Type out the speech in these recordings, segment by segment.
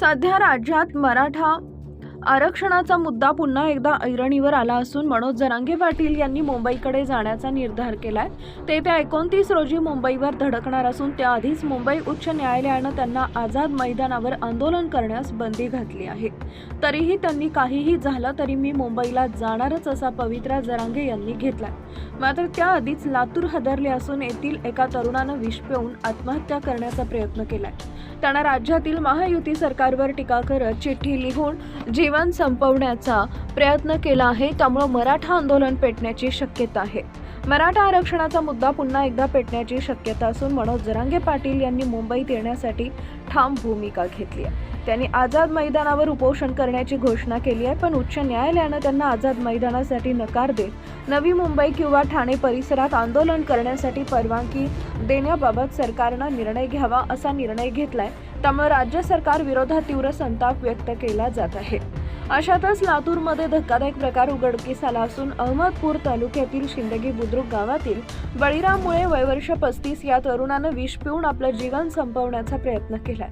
सध्या राज्यात मराठा आरक्षणाचा मुद्दा पुन्हा एकदा ऐरणीवर आला असून मनोज जरांगे पाटील यांनी मुंबईकडे जाण्याचा निर्धार केलाय. ते त्या एकोणतीस रोजी मुंबईवर धडकणार असून त्याआधीच मुंबई उच्च न्यायालयानं त्यांना आझाद मैदानावर आंदोलन करण्यास बंदी घातली आहे. तरीही त्यांनी काहीही झालं तरी मी मुंबईला जाणारच असा पवित्रा जरांगे यांनी घेतलाय. मात्र त्याआधीच लातूर हदरले असून येथील एका तरुणानं विष पिऊन आत्महत्या करण्याचा प्रयत्न केलाय. त्यानं राज्यातील महायुती सरकारवर टीका करत चिठ्ठी लिहून जीवन संपवण्याचा प्रयत्न केला आहे त्यामुळं मराठा आंदोलन पेटण्याची शक्यता आहे. मराठा आरक्षणाचा मुद्दा पुन्हा एकदा पेटण्याची शक्यता असून मनोज जरांगे पाटील यांनी मुंबईत येण्यासाठी ठाम भूमिका घेतली आहे. त्यांनी आझाद मैदानावर उपोषण करण्याची घोषणा केली आहे पण उच्च न्यायालयानं त्यांना आझाद मैदानासाठी नकार देत नवी मुंबई किंवा ठाणे परिसरात आंदोलन करण्यासाठी परवानगी देण्याबाबत सरकारनं निर्णय घ्यावा असा निर्णय घेतलाय. त्यामुळे राज्य सरकार विरोधात तीव्र संताप व्यक्त केला जात आहे. अशातच लातूरमध्ये धक्कादायक प्रकार उघडकीस आला असून अहमदपूर तालुक्यातील शिंदगी बुद्रुक गावातील बळीराममुळे वयवर्ष पस्तीस या तरुणानं विष पिऊन आपलं जीवन संपवण्याचा प्रयत्न केलाय.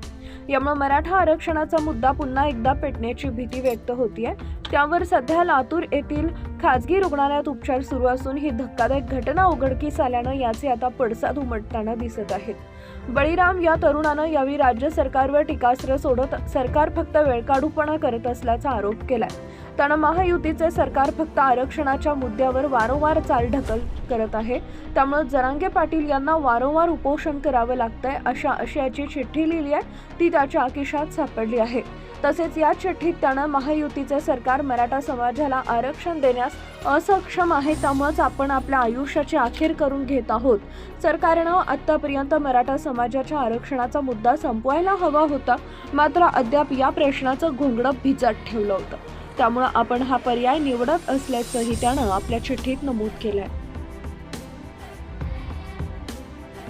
यामुळे मराठा आरक्षणाचा मुद्दा पुन्हा एकदा पेटण्याची भीती व्यक्त होतीये. त्यावर सध्या लातूर येथील खाजगी रुग्णालयात उपचार सुरू असून ही धक्कादायक घटना उघडकीस आल्यानं याचे आता पडसाद उमटताना दिसत आहेत. बळीराम या तरुणानं यावेळी राज्य सरकारवर टीकास्त्र सोडत सरकार फक्त वेळकाढूपणा करत असल्याचा आरोप केलाय. त्यानं महायुतीचे सरकार फक्त आरक्षणाच्या मुद्द्यावर वारंवार चाल ढकल करत आहे. त्यामुळे जरांगे पाटील यांना वारंवार उपोषण करावं लागतंय अशा आशयाची चिठ्ठी लिहिली आहे. ती त्याच्या आकिशात सापडली आहे. तसेच या चिठ्ठीत त्यानं महायुतीचे सरकार मराठा समाजाला आरक्षण देण्यास असक्षम आहे. त्यामुळेच आपण आपल्या आयुष्याची अखेर करून घेत आहोत. सरकारनं आतापर्यंत मराठा समाजाच्या आरक्षणाचा मुद्दा संपवायला हवा होता. मात्र अद्याप या प्रश्नाचं घोंगडं भिजत ठेवलं होतं. त्यामुळं आपण हा पर्याय निवडत असल्याचंही त्यानं आपल्या चिठ्ठीत नमूद केलं आहे